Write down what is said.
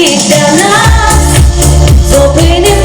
світ для нас зупинив.